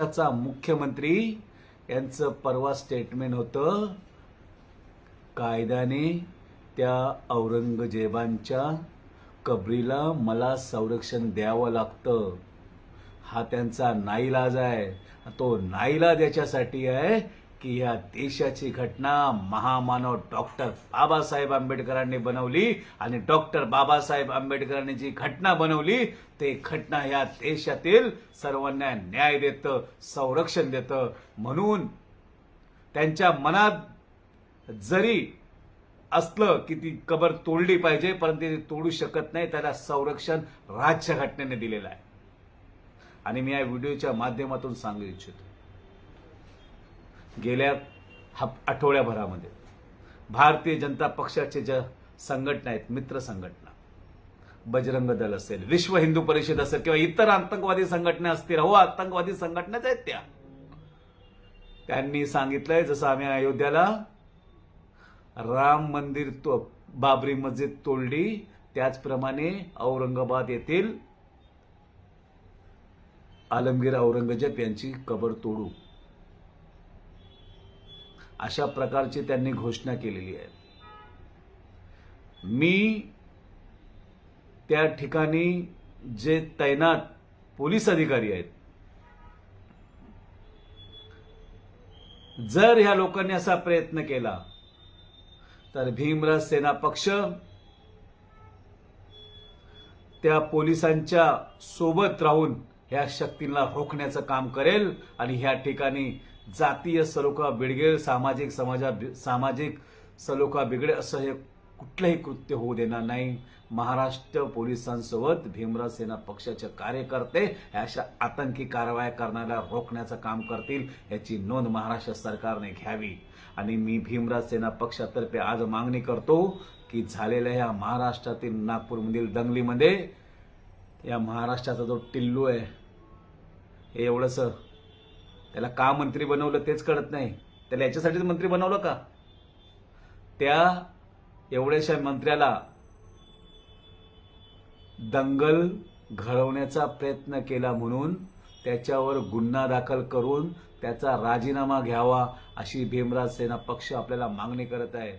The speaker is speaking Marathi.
त्याचा मुख्यमंत्री यांचं परवा स्टेटमेंट होतं कायद्याने त्या औरंगजेबांच्या कबरीला मला संरक्षण द्यावं लागतं. हा त्यांचा नाईलाज आहे. तो नाईलाज याच्यासाठी आहे की ह्या देशाची घटना महामानव डॉक्टर बाबासाहेब आंबेडकरांनी बनवली आणि डॉक्टर बाबासाहेब आंबेडकरांनी जी घटना बनवली ते घटना या देशातील सर्वांना न्याय देतं संरक्षण देतं. म्हणून त्यांच्या मनात जरी असलं की ती कबर तोडली पाहिजे परंतु ती तोडू शकत नाही त्याला संरक्षण राज्य घटनेने दिलेलं आहे. आणि मी या व्हिडिओच्या माध्यमातून सांगू इच्छितो. गेल्या हप आठवड्याभरामध्ये भारतीय जनता पक्षाचे ज्या संघटना आहेत मित्र संघटना बजरंग दल असेल विश्व हिंदू परिषद असेल किंवा इतर आतंकवादी संघटना असतील हो आतंकवादी संघटनाच आहेत त्या. त्यांनी सांगितलंय जसं आम्ही अयोध्याला राम मंदिर तो बाबरी मस्जिद तोडली त्याचप्रमाणे औरंगाबाद येथील आलमगीर औरंगजेब यांची कबर तोडू. अशा प्रकारची त्यांनी घोषणा केलेली आहे. मी त्या ठिकाणी जे तैनात पोलीस अधिकारी आहेत जर ह्या लोकांनी असा प्रयत्न केला तर भीमराज सेना पक्ष त्या पोलिसांच्या सोबत राहून ह्या शक्तींना रोखण्याचं काम करेल आणि ह्या ठिकाणी जातीय सलोखा बिडगेल सामाजिक समाजा सामाजिक सलोखा बिघडेल असं हे कुठलंही कृत्य होऊ देणार नाही. महाराष्ट्र पोलिसांसोबत भीमराज सेना पक्षाचे कार्यकर्ते अशा आतंकी कारवाया करणाऱ्या रोखण्याचं काम करतील याची नोंद महाराष्ट्र सरकारने घ्यावी. आणि मी भीमराज सेना पक्षातर्फे आज मागणी करतो की झालेल्या ह्या महाराष्ट्रातील नागपूरमधील दंगलीमध्ये या महाराष्ट्राचा जो टिल्लू आहे हे एवढंसं त्याला का मंत्री बनवलं तेच कळत नाही. त्याला याच्यासाठीच मंत्री बनवलं का? त्या एवढ्याशा मंत्र्याला दंगल घडवण्याचा प्रयत्न केला म्हणून त्याच्यावर गुन्हा दाखल करून त्याचा राजीनामा घ्यावा अशी भीमराज सेना पक्ष आपल्याला मागणी करत आहे.